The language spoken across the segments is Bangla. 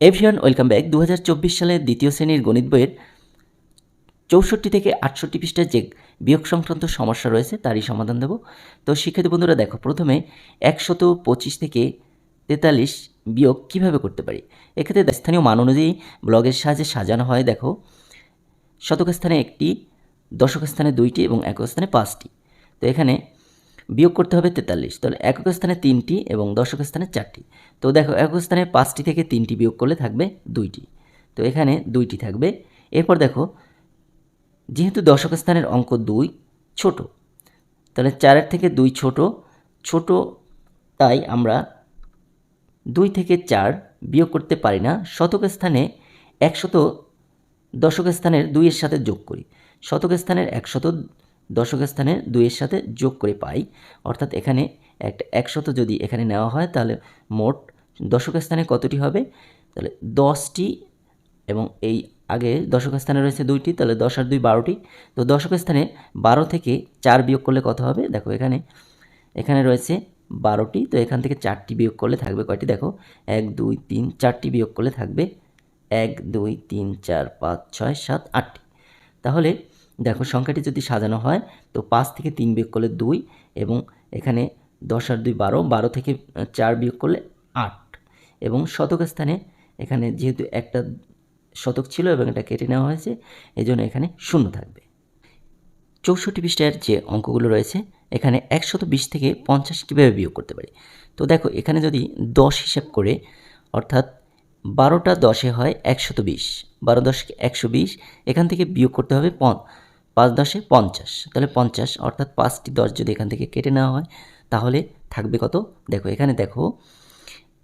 Everyone, welcome back. দু সালের দ্বিতীয় শ্রেণির গণিত বইয়ের চৌষট্টি থেকে আটষট্টি পৃষ্ঠার যে বিয়োগ সংক্রান্ত সমস্যা রয়েছে, তারই সমাধান দেব। তো শিক্ষার্থী বন্ধুরা, দেখো, প্রথমে একশত পঁচিশ থেকে তেতাল্লিশ বিয়োগ কীভাবে করতে পারি? এক্ষেত্রে স্থানীয় মান অনুযায়ী ব্লগের সাহায্যে সাজানো হয়, দেখো, শতক স্থানে একটি, দশক স্থানে দুইটি এবং একক স্থানে পাঁচটি। তো এখানে বিয়োগ করতে হবে তেতাল্লিশ। তাহলে একক স্থানে তিনটি এবং দশক স্থানে চারটি। তো দেখো, একক স্থানে পাঁচটি থেকে তিনটি বিয়োগ করলে থাকবে দুইটি। তো এখানে দুইটি থাকবে। এরপর দেখো, যেহেতু দশক স্থানের অঙ্ক দুই, ছোট। তাহলে চারের থেকে দুই ছোট ছোট তাই আমরা দুই থেকে চার বিয়োগ করতে পারি না। শতক স্থানে একশত দশক স্থানের দুইয়ের সাথে যোগ করি। শতক স্থানের একশত দশক স্থানে দুইয়ের সাথে যোগ করে পাই। অর্থাৎ এখানে একটা একশত যদি এখানে নেওয়া হয়, তাহলে মোট দশক স্থানে কতটি হবে? তাহলে দশটি এবং এই আগে দশক স্থানে রয়েছে দুইটি, তাহলে দশ আর দুই বারোটি। তো দশক স্থানে বারো থেকে চার বিয়োগ করলে কত হবে? দেখো এখানে এখানে রয়েছে বারোটি, তো এখান থেকে চারটি বিয়োগ করলে থাকবে কয়টি? দেখো, এক, দুই, তিন, চারটি বিয়োগ করলে থাকবে এক, দুই, তিন, চার, পাঁচ, ছয়, সাত, আটটি। তাহলে দেখো, সংখ্যাটি যদি সাজানো হয়, তো পাঁচ থেকে তিন বিয়োগ করলে দুই এবং এখানে দশ আর দুই বারো বারো থেকে চার বিয়োগ করলে আট এবং শতক স্থানে এখানে যেহেতু একটা শতক ছিল এবং এটা কেটে নেওয়া হয়েছে এই জন্য এখানে শূন্য থাকবে। চৌষট্টি পৃষ্ঠার যে অঙ্কগুলো রয়েছে, এখানে একশত বিশ থেকে পঞ্চাশ কীভাবে বিয়োগ করতে পারি? তো দেখো, এখানে যদি দশ হিসাব করে, অর্থাৎ বারোটা দশে হয় একশত বিশ, বারো দশকে একশো বিশ, এখান থেকে বিয়োগ করতে হবে পাঁচ দশে পঞ্চাশ। তাহলে পঞ্চাশ অর্থাৎ পাঁচটি দশ যদি এখান থেকে কেটে নেওয়া হয়, তাহলে থাকবে কত? দেখো, এখানে দেখো,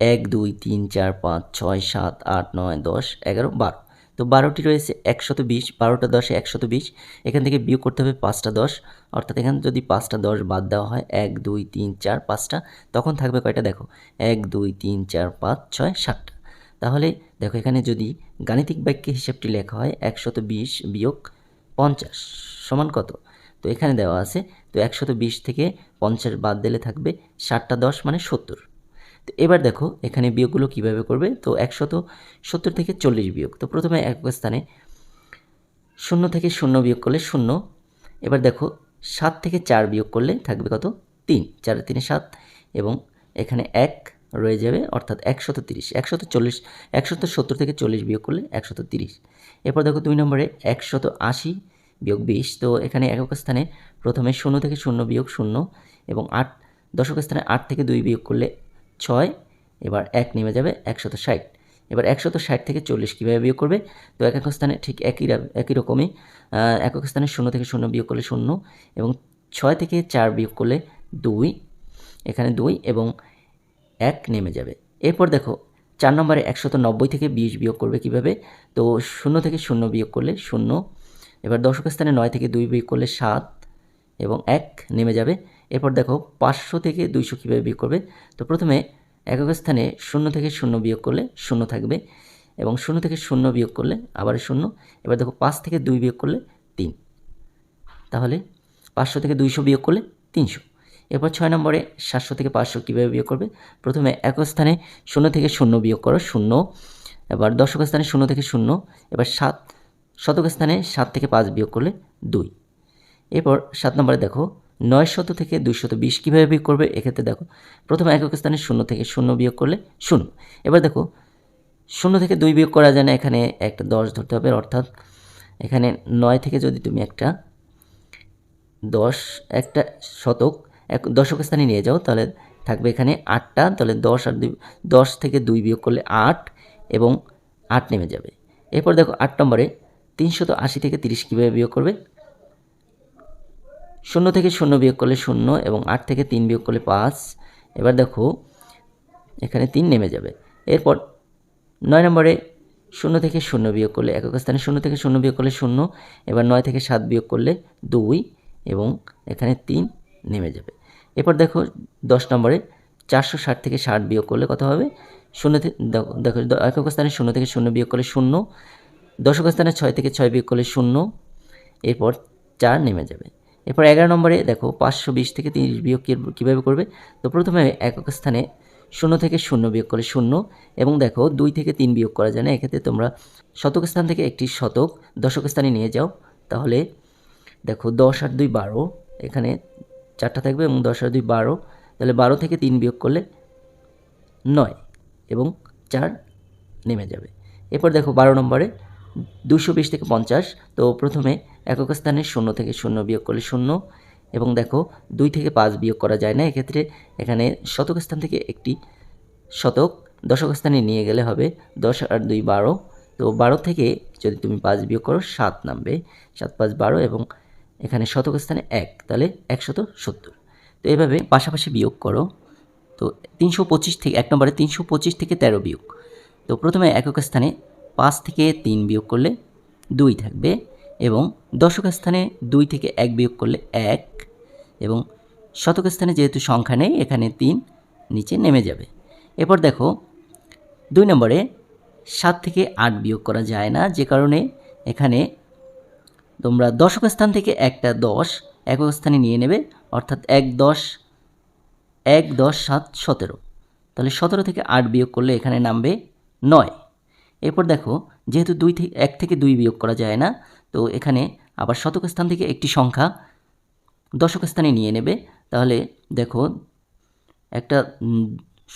এক, দুই, তিন, চার, পাঁচ, ছয়, সাত, আট, নয়, দশ, এগারো, বারো। তো বারোটি রয়েছে একশত বিশ, বারোটা দশে একশত বিশ। এখান থেকে বিয়োগ করতে হবে পাঁচটা দশ। অর্থাৎ এখানে যদি পাঁচটা দশ বাদ দেওয়া হয়, এক, দুই, তিন, চার, পাঁচটা, তখন থাকবে কয়টা? দেখো, এক, দুই, তিন, চার, পাঁচ, ছয়, সাতটা। তাহলে দেখো, এখানে যদি গাণিতিক বাক্যে হিসাবটি লেখা হয়, একশত বিশ বিয়োগ পঞ্চাশ সমান কত? তো এখানে দেওয়া আছে, তো একশত বিশ থেকে পঞ্চাশ বাদ দিলে থাকবে ষাটটা দশ মানে সত্তর। তো এবার দেখো এখানে বিয়োগগুলো কীভাবে করবে? তো একশত সত্তর থেকে চল্লিশ বিয়োগ। তো প্রথমে এক স্থানে শূন্য থেকে শূন্য বিয়োগ করলে শূন্য। এবার দেখো সাত থেকে চার বিয়োগ করলে থাকবে কত? তিন। চার তিনে সাত এবং এখানে এক রয়ে যাবে, অর্থাৎ একশত তিরিশ। একশত চল্লিশ, একশত সত্তর থেকে চল্লিশ বিয়োগ করলে একশত তিরিশ। এরপর দেখো দুই নম্বরে একশত আশি বিয়োগ বিশ। তো এখানে একক স্থানে প্রথমে শূন্য থেকে শূন্য বিয়োগ শূন্য এবং আট, দশক স্থানে আট থেকে দুই বিয়োগ করলে ছয়, এবার এক নেমে যাবে একশত ষাট। এবার একশত ষাট থেকে চল্লিশ কীভাবে বিয়োগ করবে? তো এক এক স্থানে ঠিক একই একই রকমই একক স্থানে শূন্য থেকে শূন্য বিয়োগ করলে শূন্য এবং ছয় থেকে চার বিয়োগ করলে দুই। এখানে দুই এবং এক নেমে যাবে। এরপর দেখো চার নম্বরে একশত নব্বই থেকে বিশ বিয়োগ করবে কীভাবে? তো শূন্য থেকে শূন্য বিয়োগ করলে শূন্য, এবার দশক স্থানে নয় থেকে দুই বিয়োগ করলে সাত এবং এক নেমে যাবে। এরপর দেখো পাঁচশো থেকে দুইশো কীভাবে বিয়োগ করবে? তো প্রথমে একক স্থানে শূন্য থেকে শূন্য বিয়োগ করলে শূন্য থাকবে এবং শূন্য থেকে শূন্য বিয়োগ করলে আবার শূন্য, এবার দেখো পাঁচ থেকে দুই বিয়োগ করলে তিন। তাহলে পাঁচশো থেকে দুইশো বিয়োগ করলে তিনশো। এরপর ছয় নম্বরে সাতশো থেকে পাঁচশো কীভাবে বিয়োগ করবে? প্রথমে এক স্থানে শূন্য থেকে শূন্য বিয়োগ করো, শূন্য। এবার দশক স্থানে শূন্য থেকে শূন্য, এবার সাত, শতক স্থানে সাত থেকে পাঁচ বিয়োগ করলে দুই। এরপর সাত নম্বরে দেখো, নয় শত থেকে দুইশত বিশ কীভাবে বিয়োগ করবে? এক্ষেত্রে দেখো, প্রথমে একক স্থানে শূন্য থেকে শূন্য বিয়োগ করলে শূন্য। এবার দেখো, শূন্য থেকে দুই বিয়োগ করা যায় না, এখানে একটা দশ ধরতে হবে, অর্থাৎ এখানে নয় থেকে যদি তুমি একটা দশ, একটা শতক এক দশক স্থানে নিয়ে যাও, তাহলে থাকবে এখানে আটটা, তাহলে দশ আর দুই, দশ থেকে দুই বিয়োগ করলে আট এবং আট নেমে যাবে। এরপর দেখো আট নম্বরে তিনশত আশি থেকে তিরিশ কীভাবে বিয়োগ করবে? শূন্য থেকে শূন্য বিয়োগ করলে শূন্য এবং আট থেকে তিন বিয়োগ করলে পাঁচ। এবার দেখো এখানে তিন নেমে যাবে। এরপর নয় নম্বরে শূন্য থেকে শূন্য বিয়োগ করলে একক স্থানে শূন্য থেকে শূন্য বিয়োগ করলে শূন্য, এবার নয় থেকে সাত বিয়োগ করলে দুই এবং এখানে তিন নেমে যাবে। এরপর দেখো দশ নম্বরে চারশো ষাট থেকে ষাট বিয়োগ করলে কত হবে? শূন্য থেকে দেখো একক স্থানে শূন্য থেকে শূন্য বিয়োগ করলে শূন্য দশক স্থানে ছয় থেকে ছয় বিয়োগ করলে শূন্য, এরপর চার নেমে যাবে। এরপর এগারো নম্বরে দেখো পাঁচশো বিশ থেকে তিরিশ বিয়োগ কীভাবে করবে? তো প্রথমে একক স্থানে শূন্য থেকে শূন্য বিয়োগ করলে শূন্য এবং দেখো দুই থেকে তিন বিয়োগ করা যায় না, এক্ষেত্রে তোমরা শতক স্থান থেকে একটি শতক দশক স্থানে নিয়ে যাও। তাহলে দেখো দশ আর দুই বারো, এখানে চারটা থাকবে এবং দশ আর দুই বারো। তাহলে বারো থেকে তিন বিয়োগ করলে নয় এবং চার নেমে যাবে। এরপর দেখো বারো নম্বরে দুশো বিশ থেকে পঞ্চাশ। তো প্রথমে একক স্থানে শূন্য থেকে শূন্য বিয়োগ করলে শূন্য এবং দেখো দুই থেকে পাঁচ বিয়োগ করা যায় না। এক্ষেত্রে এখানে শতক স্থান থেকে একটি শতক দশক স্থানে নিয়ে গেলে হবে দশ আর দুই বারো। তো বারো থেকে যদি তুমি পাঁচ বিয়োগ করো, সাত নামবে। সাত, পাঁচ, বারো এবং এখানে শতক স্থানে এক, তাহলে একশত সত্তর। তো এভাবে পাশাপাশি বিয়োগ করো, তো তিনশো পঁচিশ থেকে, এক নম্বরে তিনশো পঁচিশ থেকে তেরো বিয়োগ। তো প্রথমে একক স্থানে পাঁচ থেকে তিন বিয়োগ করলে দুই থাকবে এবং দশক স্থানে দুই থেকে এক বিয়োগ করলে এক এবং শতক স্থানে যেহেতু সংখ্যা নেই, এখানে তিন নিচে নেমে যাবে। এরপর দেখো, দুই নম্বরে সাত থেকে আট বিয়োগ করা যায় না, যে কারণে এখানে তোমরা দশক স্থান থেকে একটা দশ একক স্থানে নিয়ে নেবে, অর্থাৎ এক দশ এক দশ সাত সতেরো। তাহলে সতেরো থেকে আট বিয়োগ করলে এখানে নামবে নয়। এরপর দেখো, যেহেতু দুই থেকে এক থেকে দুই বিয়োগ করা যায় না, তো এখানে আবার শতক স্থান থেকে একটি সংখ্যা দশক স্থানে নিয়ে নেবে। তাহলে দেখো, একটা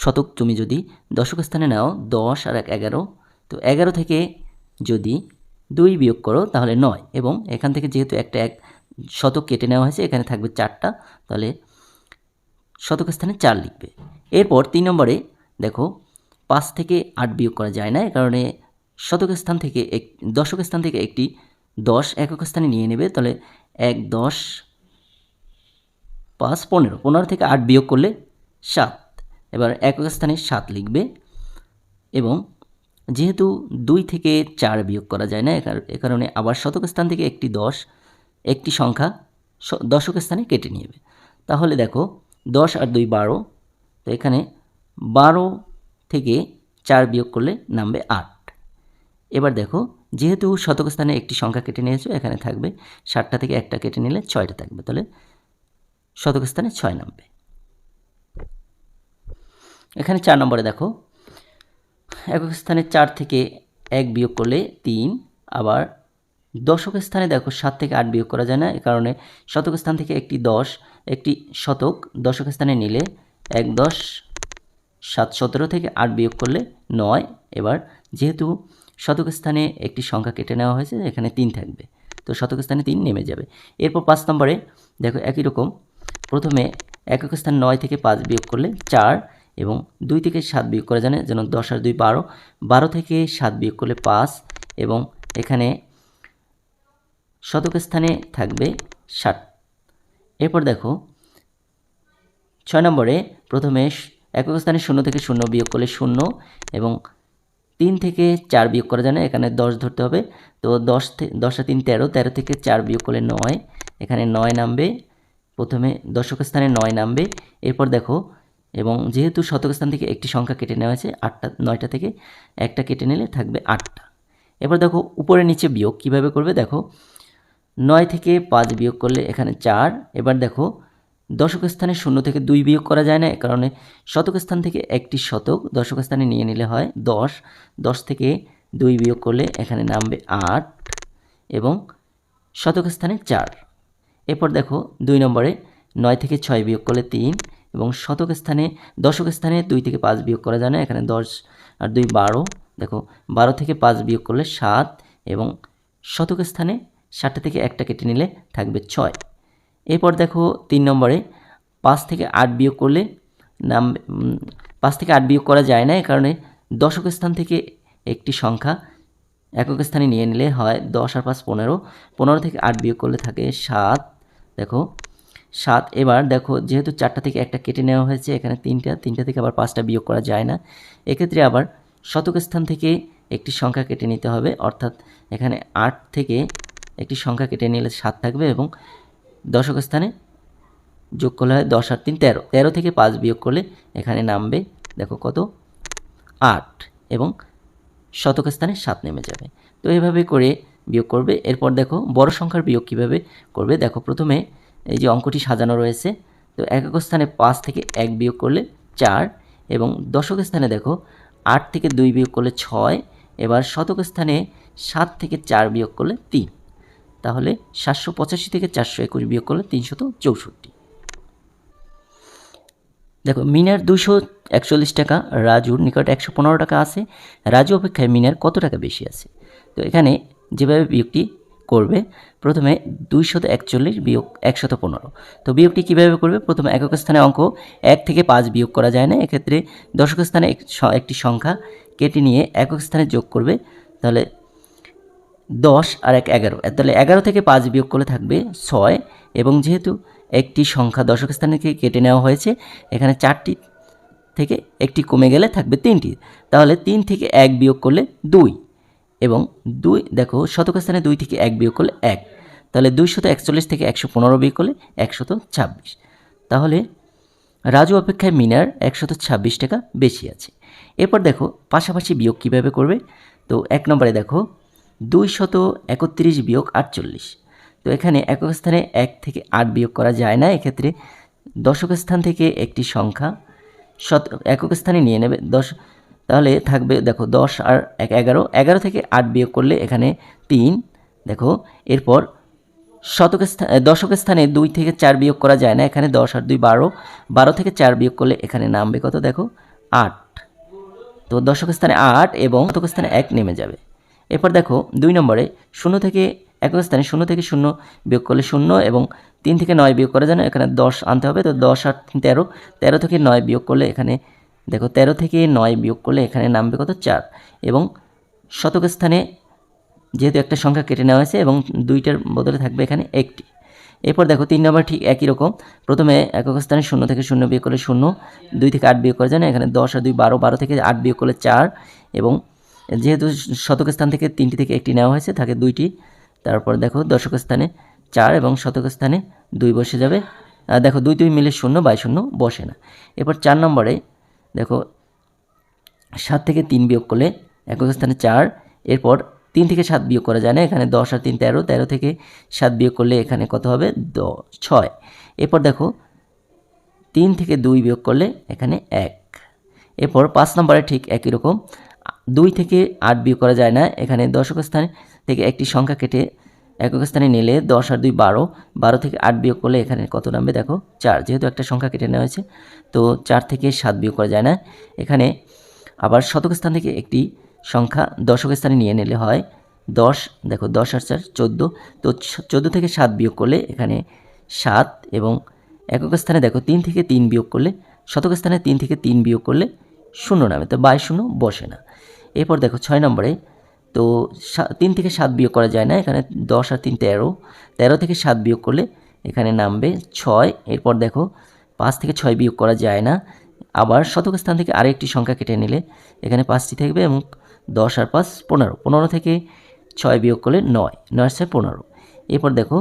শতক তুমি যদি দশক স্থানে নাও দশ আর এক এগারো, তো এগারো থেকে যদি দুই বিয়োগ করো, তাহলে নয়। এবং এখান থেকে যেহেতু একটা এক শতক কেটে নেওয়া হয়েছে, এখানে থাকবে চারটা, তাহলে শতক স্থানে চার লিখবে। এরপর তিন নম্বরে, দেখো, পাঁচ থেকে আট বিয়োগ করা যায় না, এ কারণে শতক স্থান থেকে এক, দশক স্থান থেকে একটি দশ একক স্থানে নিয়ে নেবে, তাহলে এক, দশ, পাঁচ, পনেরো পনেরো থেকে আট বিয়োগ করলে সাত। এবার একক স্থানে সাত লিখবে এবং যেহেতু দুই থেকে চার বিয়োগ করা যায় না, এ কারণে আবার শতক স্থান থেকে একটি দশ, একটি সংখ্যা দশক স্থানে কেটে নেবে তাহলে দেখো, দশ আর দুই বারো, তো এখানে বারো থেকে চার বিয়োগ করলে নামবে আট। এবার দেখো, যেহেতু শতক স্থানে একটি সংখ্যা কেটে নিয়েছো, এখানে থাকবে ষাটটা থেকে একটা কেটে নিলে ছয়টা থাকবে, তাহলে শতক স্থানে ছয় নামবে। এখানে চার নম্বরে দেখো একক স্থানে চার থেকে এক বিয়োগ করলে তিন, আবার দশক স্থানে দেখো সাত থেকে আট বিয়োগ করা যায় না, এ কারণে শতক স্থান থেকে একটি দশ, একটি শতক দশক স্থানে নিলে এক দশ, সাত সতেরো থেকে আট বিয়োগ করলে নয়, এবার যেহেতু শতক স্থানে একটি সংখ্যা কেটে নেওয়া হয়েছে, এখানে তিন থাকবে, তো শতক স্থানে তিন নেমে যাবে। এরপর পাঁচ নম্বরে দেখো একই রকম, প্রথমে একক স্থান নয় থেকে পাঁচ বিয়োগ করলে চার এবং দুই থেকে সাত বিয়োগ করা জানে যেন দশ আর দুই বারো। বারো থেকে সাত বিয়োগ করলে পাঁচ এবং এখানে শতক স্থানে থাকবে ষাট। এরপর দেখো, ছয় নম্বরে প্রথমে একক স্থানে শূন্য থেকে শূন্য বিয়োগ করলে শূন্য এবং তিন থেকে চার বিয়োগ করা যায় এখানে দশ ধরতে হবে। তো দশ দশ আর তিন তেরো তেরো থেকে চার বিয়োগ করলে নয়, এখানে নয় নামবে। প্রথমে দশক স্থানে নয় নামবে। এরপর দেখো এবং যেহেতু শতক স্থান থেকে একটি সংখ্যা কেটে নেওয়া হয়েছে, আটটা, নয়টা থেকে একটা কেটে নিলে থাকবে আটটা। এবার দেখো, উপরে নিচে বিয়োগ কীভাবে করবে? দেখো, নয় থেকে পাঁচ বিয়োগ করলে এখানে চার। এবার দেখো, দশক স্থানে শূন্য থেকে দুই বিয়োগ করা যায় না কারণে শতক স্থান থেকে একটি শতক দশক স্থানে নিয়ে নিলে হয় দশ। দশ থেকে দুই বিয়োগ করলে এখানে নামবে আট এবং শতক স্থানে চার। এরপর দেখো, দুই নম্বরে নয় থেকে ছয় বিয়োগ করলে তিন এবং শতক স্থানে, দশক স্থানে দুই থেকে পাঁচ বিয়োগ করা যায় না। এখানে দশ আর দুই বারো। দেখো, বারো থেকে পাঁচ বিয়োগ করলে সাত এবং শতক স্থানে সাতটা থেকে একটা কেটে নিলে থাকবে ছয়। এরপর দেখো তিন নম্বরে, পাঁচ থেকে আট বিয়োগ করলে নাম পাঁচ থেকে আট বিয়োগ করা যায় না। এ কারণে দশক স্থান থেকে একটি সংখ্যা একক স্থানে নিয়ে নিলে হয় দশ আর পাঁচ পনেরো। পনেরো থেকে আট বিয়োগ করলে থাকে সাত। দেখো সাত। এবার দেখো, যেহেতু চারটা থেকে একটা কেটে নেওয়া হয়েছে, এখানে তিনটা তিনটা থেকে আবার পাঁচটা বিয়োগ করা যায় না। এক্ষেত্রে আবার শতক স্থান থেকে একটি সংখ্যা কেটে নিতে হবে, অর্থাৎ এখানে আট থেকে একটি সংখ্যা কেটে নিলে সাত থাকবে এবং দশক স্থানে যোগ করলে হয় দশ আর তিন, তেরো। তেরো থেকে পাঁচ বিয়োগ করলে এখানে নামবে, দেখো কত? আট এবং শতক স্থানে সাত নেমে যাবে। তো এভাবে করে বিয়োগ করবে। এরপর দেখো, বড় সংখ্যার বিয়োগ কীভাবে করবে? দেখো, প্রথমে এই যে অঙ্কটি সাজানো রয়েছে, তো একক স্থানে পাঁচ থেকে এক বিয়োগ করলে চার এবং দশক স্থানে দেখো আট থেকে দুই বিয়োগ করলে ছয়, এবার শতক স্থানে সাত থেকে চার বিয়োগ করলে তিন, তাহলে সাতশো পঁচাশি থেকে চারশো একুশ বিয়োগ করলে তিনশত চৌষট্টি। দেখো, মিনার দুশো একচল্লিশ টাকা, রাজুর নিকট একশো পনেরো টাকা আছে, রাজু অপেক্ষায় মিনার কত টাকা বেশি আছে? তো এখানে যেভাবে বিয়োগটি করবে, প্রথমে দুইশত একচল্লিশ বিয়োগ একশত পনেরো। তো বিয়োগটি কীভাবে করবে? প্রথমে একক স্থানে অঙ্ক এক থেকে পাঁচ বিয়োগ করা যায় না, এক্ষেত্রে দশক স্থানে এক- একটি সংখ্যা কেটে নিয়ে একক স্থানে যোগ করবে, তাহলে দশ আর এক এগারো। তাহলে এগারো থেকে পাঁচ বিয়োগ করলে থাকবে ছয়, এবং যেহেতু একটি সংখ্যা দশক স্থান থেকে কেটে নেওয়া হয়েছে, এখানে চারটি থেকে একটি কমে গেলে থাকবে তিনটি। তাহলে তিন থেকে এক বিয়োগ করলে দুই। এবং দুই, দেখো, শতক স্থানে দুই থেকে এক বিয়োগ করলে এক। তাহলে দুইশত একচল্লিশ থেকে একশো পনেরো বিয়োগ করলে একশত ছাব্বিশ। তাহলে রাজু অপেক্ষায় মিনার একশত ছাব্বিশ টাকা বেশি আছে। এরপর দেখো, পাশাপাশি বিয়োগ কীভাবে করবে? তো এক নম্বরে দেখো দুই শত একত্রিশ বিয়োগ আটচল্লিশ। তো এখানে একক স্থানে এক থেকে আট বিয়োগ করা যায় না, এক্ষেত্রে দশক স্থান থেকে একটি সংখ্যা শত, একক স্থানে নিয়ে নেবে দশ তাহলে থাকবে, দেখো, দশ আর এক, এগারো। এগারো থেকে আট বিয়োগ করলে এখানে তিন। দেখো, এরপর শতকের স্থান দশক স্থানে দুই থেকে চার বিয়োগ করা যায় না, এখানে দশ আর দুই বারো। বারো থেকে চার বিয়োগ করলে এখানে নামবে কত? দেখো, আট। তো দশকের স্থানে আট এবং শতক স্থানে এক নেমে যাবে। এরপর দেখো, দুই নম্বরে শূন্য থেকে, একক স্থানে শূন্য থেকে শূন্য বিয়োগ করলে শূন্য এবং তিন থেকে নয় বিয়োগ করা যায় না, এখানে দশ আনতে হবে। তো দশ তিন তেরো তেরো থেকে নয় বিয়োগ করলে এখানে দেখো, তেরো থেকে নয় বিয়োগ করলে এখানে নামবে কত? চার। এবং শতক স্থানে যেহেতু একটা সংখ্যা কেটে নেওয়া হয়েছে এবং দুইটার বদলে থাকবে এখানে একটি। এরপর দেখো, তিন নম্বর ঠিক একই রকম। প্রথমে একক স্থানে শূন্য থেকে শূন্য বিয়োগ করলে শূন্য, দুই থেকে আট বিয়োগ করা যায় না এখানে দশ আর দুই বারো বারো থেকে আট বিয়োগ করলে চার। এবং যেহেতু শতক স্থান থেকে তিনটি থেকে একটি নেওয়া হয়েছে, থাকে দুইটি। তারপর দেখো, দশক স্থানে চার এবং শতক স্থানে দুই বসে যাবে। দেখো, দুই দুই মিলে শূন্য, বাই শূন্য বসে না। এরপর চার নম্বরে দেখো, সাত থেকে তিন বিয়োগ করলে একক স্থানে চার, এরপর তিন থেকে সাত বিয়োগ করা যায় না, এখানে দশ আর তিন তেরো তেরো থেকে সাত বিয়োগ করলে এখানে কত হবে? দ, ছয়। এরপর দেখো, তিন থেকে দুই বিয়োগ করলে এখানে এক। এরপর পাঁচ নম্বরে ঠিক একই রকম, দুই থেকে আট বিয়োগ করা যায় না, এখানে দশক স্থানে থেকে একটি সংখ্যা কেটে একক স্থানে নিলে দশ আর দুই বারো বারো থেকে আট বিয়োগ করলে এখানে কত নামবে? দেখো, চার, যেহেতু একটা সংখ্যা কেটে নেওয়া হয়েছে, তো চার থেকে সাত বিয়োগ করা যায় না। এখানে আবার শতক স্থান থেকে একটি সংখ্যা দশক স্থানে নিয়ে নিলে হয় দশ, দেখো দশ আর চার, চোদ্দ, তো চোদ্দ থেকে সাত বিয়োগ করলে এখানে সাত এবং একক স্থানে দেখো তিন থেকে তিন বিয়োগ করলে, শতক স্থানে তিন থেকে তিন বিয়োগ করলে শূন্য নামে, তো বাইশ শূন্য বসে না। এরপর দেখো ছয় নম্বরে তো তিন থেকে সাত বিয়োগ করা যায় না, এখানে দশ আর তিন তেরো। তেরো থেকে সাত বিয়োগ করলে এখানে নামবে ছয়। এরপর দেখো, পাঁচ থেকে ছয় বিয়োগ করা যায় না। আবার শতক স্থান থেকে আরেকটি সংখ্যা কেটে নিলে এখানে পাঁচটি থাকবে এবং দশ আর পাঁচ পনেরো। পনেরো থেকে ছয় বিয়োগ করলে নয় নয় ছয় পনেরো। এরপর দেখো,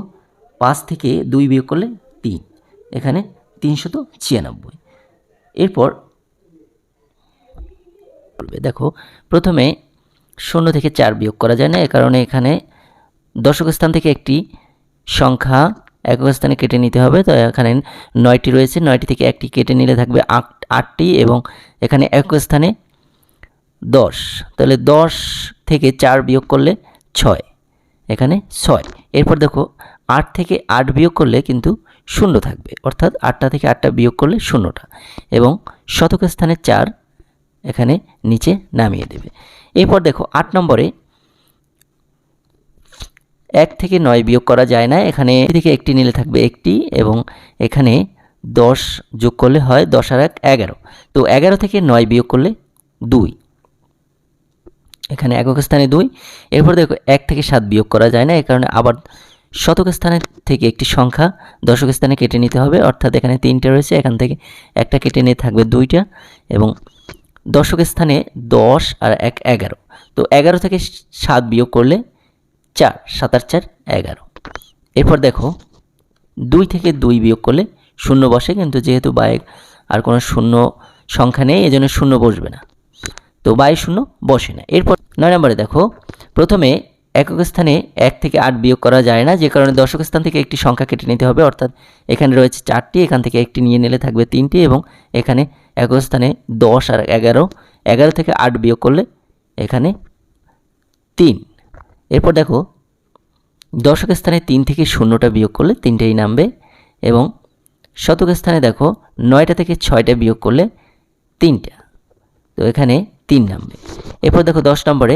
পাঁচ থেকে দুই বিয়োগ করলে তিন, এখানে তিনশত ছিয়ানব্বই। এরপর দেখো, প্রথমে শূন্য থেকে চার বিয়োগ করা যায় না, এ কারণে এখানে দশক স্থান থেকে একটি সংখ্যা একক স্থানে কেটে নিতে হবে। তো এখানে নয়টি রয়েছে, নয়টি থেকে একটি কেটে নিলে থাকবে আট, আটটি এবং এখানে একক স্থানে দশ। তাহলে দশ থেকে চার বিয়োগ করলে ছয়, এখানে ছয়। এরপর দেখো, আট থেকে আট বিয়োগ করলে কিন্তু শূন্য থাকবে, অর্থাৎ আটটা থেকে আটটা বিয়োগ করলে শূন্যটা এবং শতক স্থানে চার এখানে নিচে নামিয়ে দেবে। এরপর দেখো, আট নম্বরে এক থেকে নয় বিয়োগ করা যায় না, এখানে থেকে একটি নিলে থাকবে একটি এবং এখানে দশ যোগ করলে হয় দশ আর এক, এগারো। তো এগারো থেকে নয় বিয়োগ করলে দুই। এখানে একক স্থানে দুই। এরপর দেখো, এক থেকে সাত বিয়োগ করা যায় না এই কারণে আবার শতক স্থানে থেকে একটি সংখ্যা দশক স্থানে কেটে নিতে হবে, অর্থাৎ এখানে তিনটে রয়েছে, এখান থেকে একটা কেটে নিয়ে থাকবে দুইটা এবং দশক স্থানে দশ আর এক এগারো। তো এগারো থেকে সাত বিয়োগ করলে চার, সাত আর চার এগারো। এরপর দেখো, দুই থেকে দুই বিয়োগ করলে শূন্য বসে, কিন্তু যেহেতু বাইক আর কোনো শূন্য সংখ্যা নেই, এজন্য শূন্য বসবে না। তো বাই শূন্য বসে না। এরপর নয় নম্বরে দেখো, প্রথমে একক স্থানে এক থেকে আট বিয়োগ করা যায় না, যে কারণে দশক স্থান থেকে একটি সংখ্যা কেটে নিতে হবে। অর্থাৎ এখানে রয়েছে চারটি, এখান থেকে একটি নিয়ে নিলে থাকবে তিনটি এবং এখানে একক স্থানে দশ আর এগারো এগারো থেকে আট বিয়োগ করলে এখানে তিন। এরপর দেখো দশক স্থানে তিন থেকে শূন্যটা বিয়োগ করলে তিনটেই নামবে এবং শতক স্থানে দেখো, নয়টা থেকে ছয়টা বিয়োগ করলে তিনটা। তো এখানে তিন নামবে। এরপর দেখো, দশ নম্বরে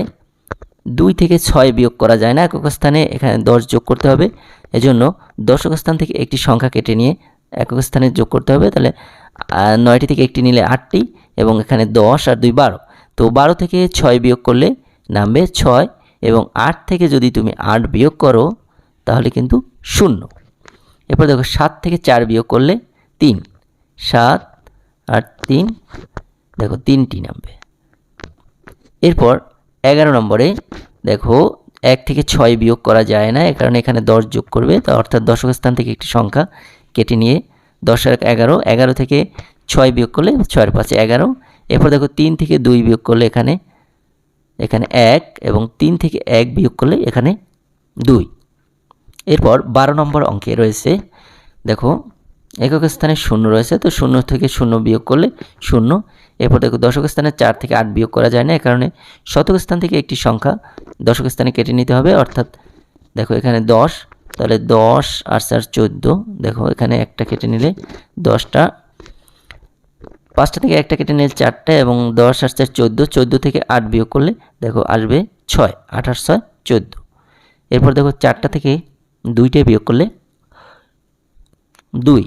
দুই থেকে ছয় বিয়োগ করা যায় না, একক স্থানে এখানে দশ যোগ করতে হবে। এজন্য দশক স্থান থেকে একটি সংখ্যা কেটে নিয়ে একক স্থানে যোগ করতে হবে, তাহলে নয়টি থেকে একটি নিলে আটটি এবং এখানে দশ আর দুই বারো। তো বারো থেকে ছয় বিয়োগ করলে নামবে ছয় এবং আট থেকে যদি তুমি আট বিয়োগ করো, তাহলে কিন্তু শূন্য। এরপর দেখো সাত থেকে চার বিয়োগ করলে তিন। সাত আর তিন, দেখো তিনটি নামবে। এরপর এগারো নম্বরে দেখো এক থেকে ছয় বিয়োগ করা যায় না, এ কারণে এখানে দশ যোগ করবে, তো অর্থাৎ দশক স্থান থেকে একটি সংখ্যা কেটে নিয়ে দশ আর এগারো এগারো থেকে ছয় বিয়োগ করলে ছয়ের পাঁচে এগারো। এরপর দেখো তিন থেকে দুই বিয়োগ করলে এখানে এখানে এক এবং তিন থেকে এক বিয়োগ করলে এখানে দুই। এরপর বারো নম্বর অঙ্কে রয়েছে, দেখো একক স্থানে শূন্য রয়েছে, তো শূন্য থেকে শূন্য বিয়োগ করলে শূন্য। এরপর দেখো দশক স্থানে চার থেকে আট বিয়োগ করা যায় না, এ কারণে শতক স্থান থেকে একটি সংখ্যা দশক স্থানে কেটে নিতে হবে। অর্থাৎ দেখো এখানে দশ তাহলে দশ আর চার চোদ্দ। দেখো, এখানে একটা কেটে নিলে দশটা। পাঁচটা থেকে একটা কেটে নিলে চারটা এবং দশ আর চার চোদ্দ চোদ্দ থেকে আট বিয়োগ করলে দেখো আসবে ছয় আঠাশ ছয়, চোদ্দ। এরপর দেখো চারটা থেকে দুইটা বিয়োগ করলে দুই।